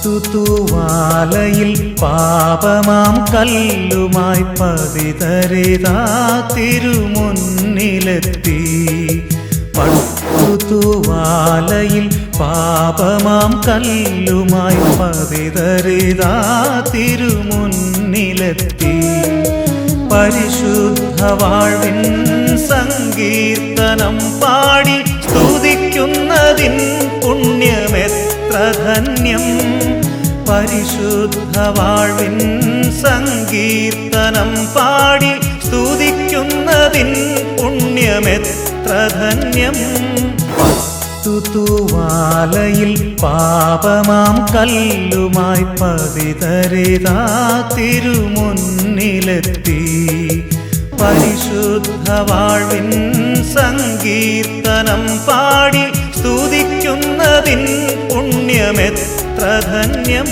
പത്തുതൂവാലയിൽ പാപമാം കല്ലുമായി പതിതരിതാ തിരുമുന്നിലെത്തി. പത്തുതൂവാലയിൽ പാപമാം കല്ലുമായി പതിതരിതാ തിരുമുന്നിലെത്തി. പരിശുദ്ധ വാഴ്വിൻ സങ്കീർത്തനം പാടി സ്തുതിക്കുന്നതിൻ പുണ്യമെത്ര ധന്യം പരിശുദ്ധ സങ്കീർത്തനം പാടി സ്തുതിക്കുന്നതിൻ പുണ്യമെത്ര ധന്യം. പത്തുതൂവാലയിൽ പാപമാം കല്ലുമായി പതിതരിതാ തിരുമുന്നിലെത്തി. പരിശുദ്ധ വാഴ്വിൻ സങ്കീർത്തനം പാടി സ്തുതിക്കുന്നതിൻ പുണ്യമെത്ര ധന്യം?